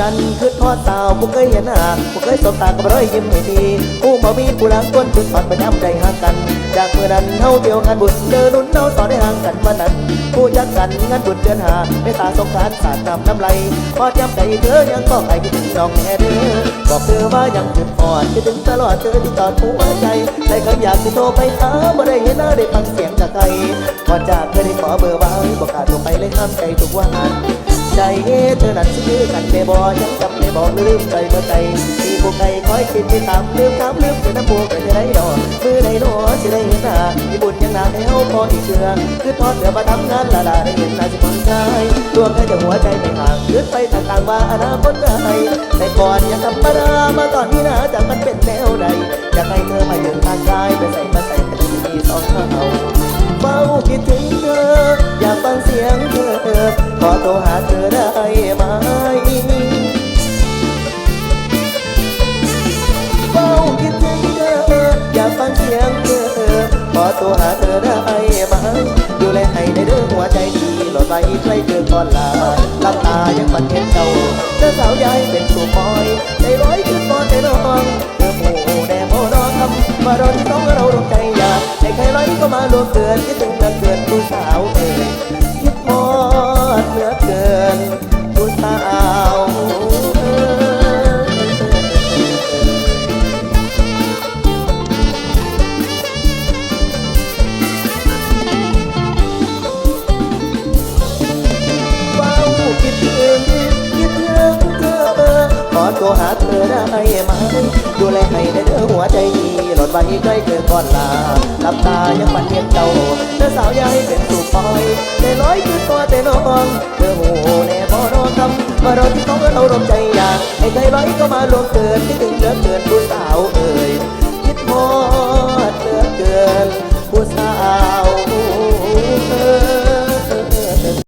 นั้นคือทอดสาวผู้เคยเห็นหน้าผู้เคยสบตากับรอยยิ้มให้ดีผู้บ่มีผู้ล้างก้นคือทอดประย้ำใจห่างกัน จากเมื่อนั้นเฮาเที่ยวงานบุญเดินนุ่นเฮาต่อได้ห่างกันวันนั้นผู้ยักกันงานบุญเดือนหาไม่ตาสงสารสาดน้ำน้ำไหลพอดย้ำใจเธอยังก็ไปคิดถึงน้องแม่เด้อบอกเธอว่ายังจุดอ่อนคิดถึงตลอดเธอที่จอดหัวใจใจคำอยากสิโทรไปหาบ่ได้เห็นหน้าได้ฟังเสียงจากใครก่อจากเธอได้ขอเบอร์ไว้บอกกล้าโทรไปเลยห้ามใจทุกวัน ใจเธอนั้นซื้อกันได้บ่ยังจำได้บ่ลืมใจเมื่อใจมีผู้ใครคอยคิดติดตามลืมถามลืมเธอน้ำผู้กันจะได้ดอกมือใดหนอสิได้เห็นหน้าญี่ปุ่นยังหนาแถวพออีกเชือคือทอดเสือมาทำงานละลาได้เห็นหน้าสิคนชายดวงแค่จะหัวใจไม่ห่างยืดไปต่างๆว่าอนาคตไกลแต่ก่อนยังธรรมดามาตอนนี้นะจากมันเป็นแนวใดอยากให้เธอมาอยู่ทางกายไปใส่มาใส่เป็นที่สองเท้าเฝ้าคิดถึงเธออยากฟังเสียงเธอขอโทรหาเธอ เคียงเธอขอตัวหาเธอได้ไหมดูแลให้ในเรื่องหัวใจดีหลดไปใกล้เธอก่อนลาลับตายังฝันเห็นเจ้าเจ้าสาวใหญ่เป็นสู่ปอยใจร้อยขึ้นบนใจน้องเธอหมู่แดงโมนอคำมาโดนต้องเราดวงใจอยากให้ใครร้อยก็มาลวงเกินคิดถึงเหลือเกินผู้สาวเอ๋ย หาเธอได้ไหมดูแลให้ในเธอหัวใจดีหลดไว้ใกล้เกิดก่อนลาหลับตายังฝันเห็นเจ้าเธอสาวอยาให้เป็นสุปอยแต่ร้อยคือตัวแต่น้องเธอหูแน่บ่รอคำมาเราที่ต้องเรารมใจอยากให้ใครร้อยก็มาลวงเกินที่ถึงเลือเกินผู้สาวเอ่ย